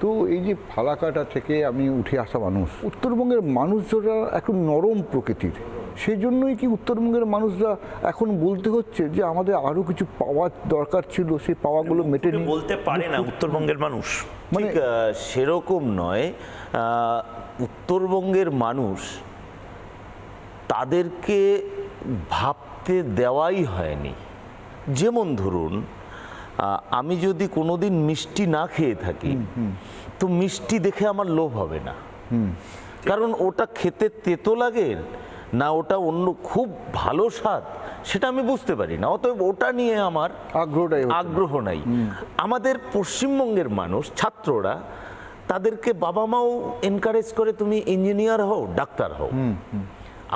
তো এই যে ফালাকাটা থেকে আমি উঠে আসা মানুষ উত্তরবঙ্গের মানুষরা একটু নরম প্রকৃতির। সেই জন্যই কি উত্তরবঙ্গের মানুষরা এখন বলতে হচ্ছে যে আমাদের আরও কিছু পাওয়ার দরকার ছিল সেই পাওয়াগুলো মেটে বলতে পারে না উত্তরবঙ্গের মানুষ। মানে- সেরকম নয় উত্তরবঙ্গের মানুষ তাদেরকে ভাবতে দেওয়াই হয়নি। যেমন ধরুন আমি যদি কোনোদিন মিষ্টি না খেয়ে থাকি তো মিষ্টি দেখে আমার লোভ হবে না। কারণ ওটা খেতে তেতো লাগে না ওটা অন্য খুব ভালো স্বাদ সেটা আমি বুঝতে পারি না। অতএব ওটা নিয়ে আমার আগ্রহটাই আগ্রহ নাই। আমাদের পশ্চিমবঙ্গের মানুষ ছাত্ররা তাদেরকে বাবা মাও এনকারেজ করে তুমি ইঞ্জিনিয়ার হও ডাক্তার হও।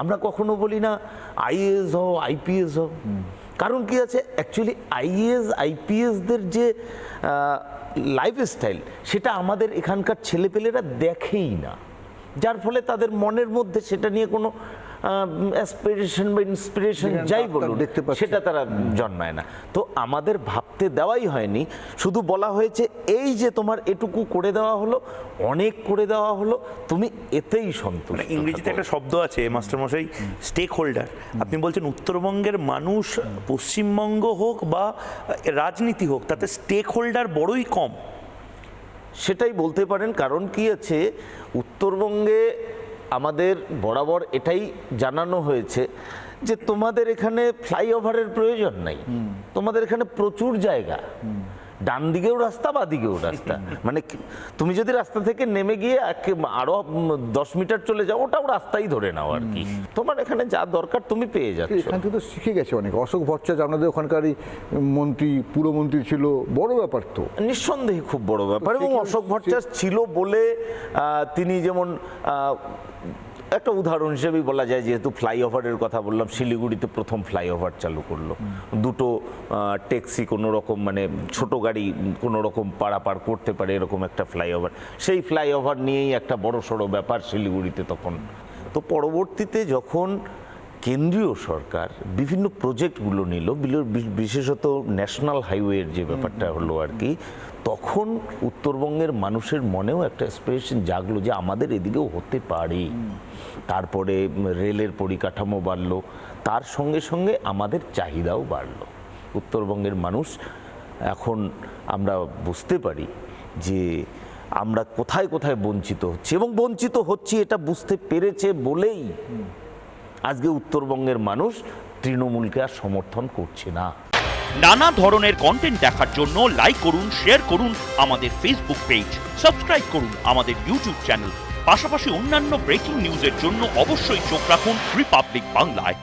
আমরা কখনো বলি না আইএএস হও আইপিএস হও। কারণ কি আছে? অ্যাকচুয়ালি আইএস আইপিএসদের যে লাইফস্টাইল সেটা আমাদের এখানকার ছেলেপেলেরা দেখেই না। যার ফলে তাদের মনের মধ্যে সেটা নিয়ে কোনো অ্যাসপিরেশন বা ইন্সপিরেশন যাই বলুন। সেটা তারা জন্মায় না। তো আমাদের ভাবতে দেওয়াই হয়নি শুধু বলা হয়েছে এই যে তোমার এটুকু করে দেওয়া হলো অনেক করে দেওয়া হলো তুমি এতেই সন্তুষ্ট মানে ইংরেজিতে একটা শব্দ আছে মাস্টারমশাই স্টেক হোল্ডার আপনি বলছেন উত্তরবঙ্গের মানুষ পশ্চিমবঙ্গ হোক বা রাজনীতি হোক তাতে স্টেক হোল্ডার বড়ই কম। সেটাই বলতে পারেন কারণ কি আছে উত্তরবঙ্গে আমাদের বরাবর এটাই জানানো হয়েছে যে তোমাদের এখানে ফ্লাইওভারের প্রয়োজন নাই। তোমাদের এখানে প্রচুর জায়গা। ডান দিকেও রাস্তা বা দিকেও রাস্তা। মানে তুমি যদি রাস্তা থেকে নেমে গিয়ে আরও দশ মিটার চলে যাও ওটাও রাস্তাই ধরে নাও আর কি। তোমার এখানে যা দরকার তুমি পেয়ে যাচ্ছ। এখান থেকে তো শিখে গেছে অনেক। অশোক ভট্টাচার্য আপনাদের ওখানকারই মন্ত্রী পুরমন্ত্রী ছিল বড় ব্যাপার তো। নিঃসন্দেহে খুব বড় ব্যাপার এবং অশোক ভট্টাচার্য ছিল বলে তিনি যেমন আহ, একটা উদাহরণ হিসেবেই বলা যায়, যেহেতু ফ্লাইওভারের কথা বললাম, শিলিগুড়িতে প্রথম ফ্লাইওভার চালু করল। দুটো ট্যাক্সি কোনো রকম মানে ছোট গাড়ি কোনো রকম পারাপার করতে পারে এরকম একটা ফ্লাইওভার। সেই ফ্লাইওভার নিয়েই একটা বড় সড়ো ব্যাপার শিলিগুড়িতে তখন। তো পরবর্তীতে যখন কেন্দ্রীয় সরকার বিভিন্ন প্রজেক্টগুলো নিল বিল- বিশেষত ন্যাশনাল হাইওয়ের যে ব্যাপারটা হলো আর কি তখন উত্তরবঙ্গের মানুষের মনেও একটা অ্যাসপিরেশন জাগলো যে আমাদের এদিকেও হতে পারে। তারপরে রেলের পরিকাঠামো বাড়লো তার সঙ্গে সঙ্গে আমাদের চাহিদাও বাড়লো। উত্তরবঙ্গের মানুষ এখন আমরা বুঝতে পারি যে আমরা কোথায় কোথায় বঞ্চিত হচ্ছি এবং বঞ্চিত হচ্ছি এটা বুঝতে পেরেছে বলেই আজকে উত্তরবঙ্গের মানুষ তৃণমূলকে আর সমর্থন করছে না। নানা ধরনের কন্টেন্ট দেখার জন্য লাইক করুন শেয়ার করুন আমাদের ফেসবুক পেজ সাবস্ক্রাইব করুন আমাদের ইউটিউব চ্যানেল পাশাপাশি অন্যান্য ব্রেকিং নিউজের জন্য অবশ্যই চোখ রাখুন রিপাবলিক বাংলায়